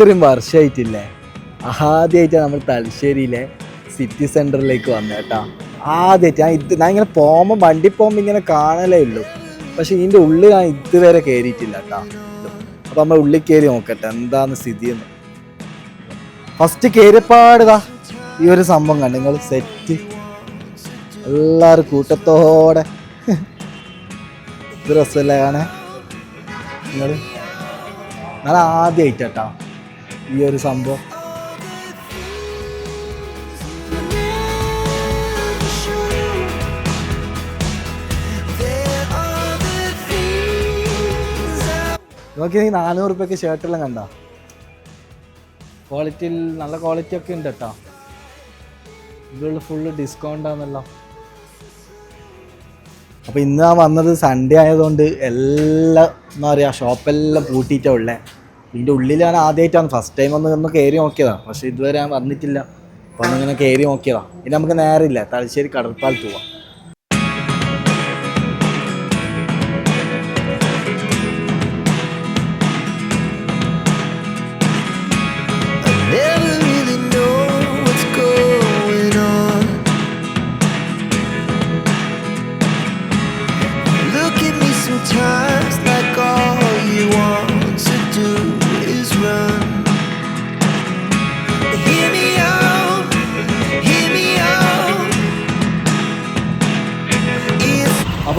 ഇത്രയും വർഷമായിട്ടില്ലേ ആദ്യമായിട്ടാണ് നമ്മൾ തലശ്ശേരിയിലെ സിറ്റി സെന്ററിലേക്ക് വന്നത് കേട്ടോ. ആദ്യമായിട്ട് ഞാൻ ഇത് ഞാൻ ഇങ്ങനെ പോകുമ്പോൾ വണ്ടി പോകുമ്പോൾ ഇങ്ങനെ കാണലേ ഉള്ളൂ. പക്ഷേ ഇതിന്റെ ഉള്ളിൽ ഞാൻ ഇതുവരെ കയറിയിട്ടില്ല കേട്ടോ. അപ്പോൾ നമ്മൾ ഉള്ളിൽ കയറി നോക്കട്ടെ എന്താണ് സ്ഥിതി എന്ന്. ഫസ്റ്റ് കയറിപ്പാടുതാ ഈ ഒരു സംഭവം കണ്ടു നിങ്ങൾ സെറ്റ് എല്ലാവരും കൂട്ടത്തോടെ. ഇത് രസമല്ലേ കാണേ നിങ്ങൾ ഞാൻ ആദ്യമായിട്ടാ ഈ ഒരു സംഭവം. നോക്കി നാനൂറ് റുപ്യക്ക് ഷർട്ടെല്ലാം കണ്ട? ക്വാളിറ്റിയിൽ നല്ല ക്വാളിറ്റി ഒക്കെ ഉണ്ട് കേട്ടോ ഇതിലുള്ള ഫുള്ള് ഡിസ്കൗണ്ട് ആണല്ലോ. അപ്പോൾ ഇന്ന് ഞാൻ വന്നത് സൺഡേ ആയതുകൊണ്ട് എല്ലാ എന്താ പറയുക ഷോപ്പെല്ലാം പൂട്ടിയിട്ടാണ് ഉള്ളത് ഇതിന്റെ ഉള്ളിലാണ് ആദ്യമായിട്ടാണ് ഫസ്റ്റ് ടൈം ഒന്ന് ഒന്ന് കയറി നോക്കിയതാണ് പക്ഷേ ഇതുവരെ ഞാൻ വന്നിട്ടില്ല. അപ്പോൾ ഒന്നിങ്ങനെ കയറി നോക്കിയതാണ് ഇനി നമുക്ക് നേരമില്ല തലശ്ശേരി കടൽപ്പാലത്ത് പോവാം.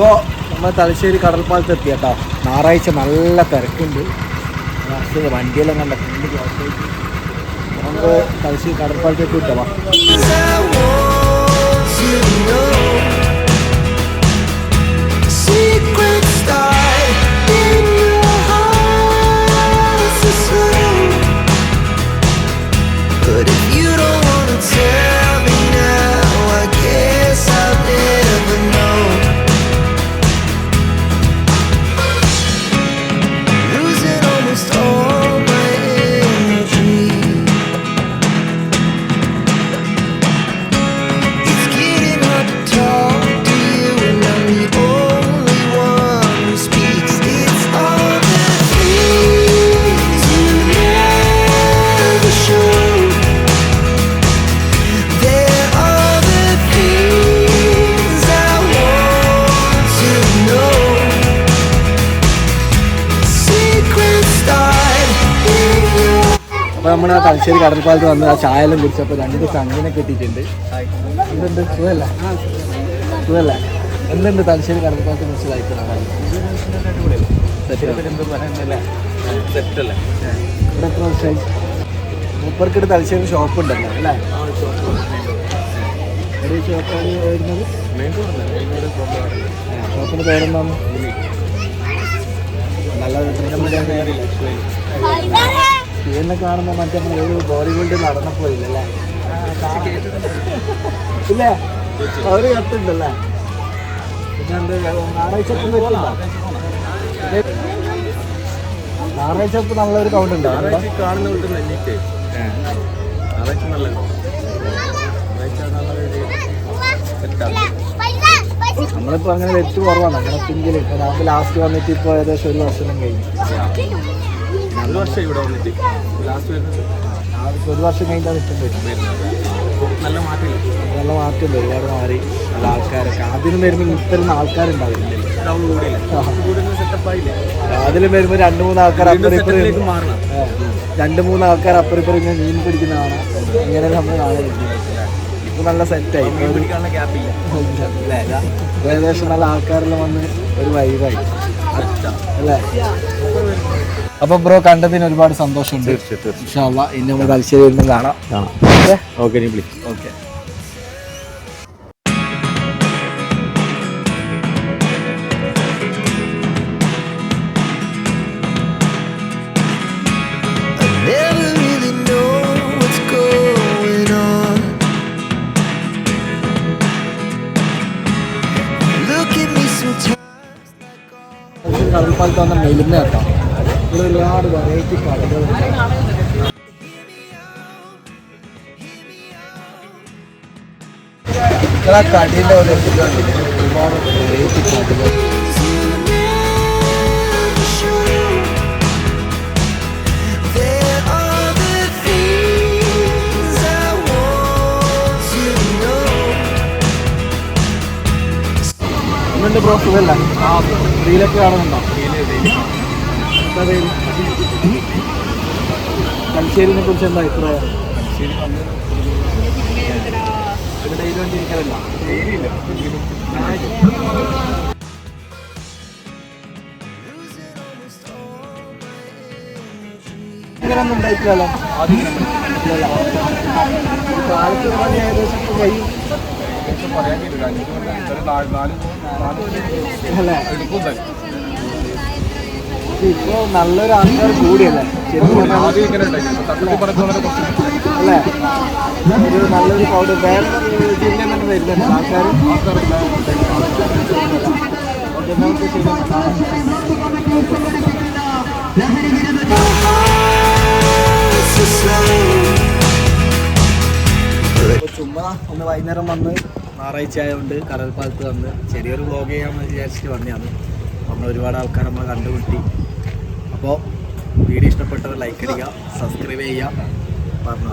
അപ്പോൾ നമ്മൾ തലശ്ശേരി കടൽപ്പാലത്ത് എത്തി കേട്ടോ ഞായറാഴ്ച നല്ല തിരക്കുണ്ട്. വണ്ടിയെല്ലാം കണ്ട ബ്ലോക്കായിട്ട് നമുക്ക് തലശ്ശേരി കടൽപ്പാലത്തേക്ക് വിട്ടവാ secret start അപ്പോൾ നമ്മൾ ആ തലശ്ശേരി കടൽപ്പാലത്ത് വന്ന് ആ ചായ എല്ലാം കുടിച്ചപ്പോൾ രണ്ട് സംഘനെ കിട്ടിയിട്ടുണ്ട്. എന്തുണ്ട് സുഖമല്ല സുഖമല്ല എന്തുണ്ട് തലശ്ശേരി കടൽപ്പാലത്തെ കുറിച്ച് കഴിക്കണം ഇവിടെ എത്ര വർഷമായി? മൂപ്പർക്കിട്ട് തലശ്ശേരി ഷോപ്പ് ഉണ്ടല്ലോ അല്ലേ ഷോപ്പിന്റെ ഈ ഷോപ്പ് വരുന്നത്? ഷോപ്പിന്റെ പേരെന്താണ്? നല്ല സ്ക്രീനിൽ കാണുമ്പോൾ മറ്റേ ഒരു ബോളിവുഡ് ബിൽഡ് നടന്നപ്പോ ഇല്ലല്ലേ? ഇല്ലേ? അവർ കത്തുണ്ടല്ലേ? പിന്നെ എന്ത് ഞായറാഴ്ച ഞായറാഴ്ച നല്ലൊരു കൗണ്ട് ഉണ്ട്? കാണുന്ന കൊണ്ട് നെല്ലിട്ട് ഞായറാഴ്ച നല്ല നമ്മളിപ്പോ അങ്ങനെ വെച്ച് കുറവാണ്. അങ്ങനെ പിങ്കിൽ ഇപ്പൊ നമുക്ക് ലാസ്റ്റ് വന്നിട്ട് ഇപ്പൊ ഏകദേശം ഒരു വർഷം കഴിഞ്ഞു. ഒരു വർഷം ഇവിടെ വന്നിട്ട്. ലാസ്റ്റ് വരുന്നത് ആ, ഒരു വർഷം കഴിഞ്ഞാൽ നിൽക്കുന്നത് നല്ല മാറ്റം നല്ല മാറ്റമുണ്ട് ഒരുപാട് മാറി. നല്ല ആൾക്കാരൊക്കെ. ആദ്യം വരുമ്പോൾ ഇത്തരം ആൾക്കാരുണ്ടാവില്ല. അതിലും വരുമ്പോൾ രണ്ട് മൂന്ന് ആൾക്കാർ അപ്പുറം മാറണം. രണ്ട് മൂന്ന് ആൾക്കാർ അപ്പുറം ഇപ്പുറം ഇങ്ങനെ മീൻ പിടിക്കുന്ന കാണാം. ഇങ്ങനെ നമ്മൾ ഇപ്പൊ നല്ല സെറ്റായി ഏകദേശം നല്ല ആൾക്കാരെല്ലാം വന്ന് ഒരു വൈബായി അല്ലേ? അപ്പൊ ബ്രോ കണ്ടതിന് ഒരുപാട് സന്തോഷമുണ്ട്. ഇൻഷാല്ല ഇനി നമ്മൾ തലശ്ശേരി വരുമ്പോൾ കാണാം. ഓക്കെ? ഓക്കെ കടൽപ്പാലത്ത് വന്ന മെലിന്ന കേട്ടോ ഇവിടെ ഒരുപാട് വെറൈറ്റി കടകൾ കടയിലെ ഒരുപാട് വെറൈറ്റി കടകൾ ബ്രോ സുഖല്ല? ആ റീലൊക്കെ കാണുന്നുണ്ടോ? തലശ്ശേരിനെ കുറിച്ച് എന്താ അഭിപ്രായം? ഇങ്ങനെയൊന്നും ഉണ്ടായിട്ടില്ലല്ലോ. കാലത്ത് ഏകദേശം കഴിയും തന്നെ നല്ലൊരു ആൾക്കാർ കൂടിയല്ലേ? അല്ലേ? ഒരു നല്ലൊരു പൗഡർ വേറെ ജില്ലയിൽ തന്നെ വരുന്നുണ്ട് ആൾക്കാർ ഓക്കെ നമുക്ക് ചുമ്മാ ഒന്ന് വൈകുന്നേരം വന്ന് ഞായറാഴ്ച ആയതുകൊണ്ട് കടൽപ്പാലത്ത് വന്ന് ചെറിയൊരു വ്ലോഗ് ചെയ്യാമെന്ന് വിചാരിച്ചിട്ട് വന്നതാണ്. നമ്മൾ ഒരുപാട് ആൾക്കാർ നമ്മൾ കണ്ടുമുട്ടി. അപ്പോൾ വീഡിയോ ഇഷ്ടപ്പെട്ടവർ ലൈക്ക് അടിക്കുക സബ്സ്ക്രൈബ് ചെയ്യുക. പറഞ്ഞ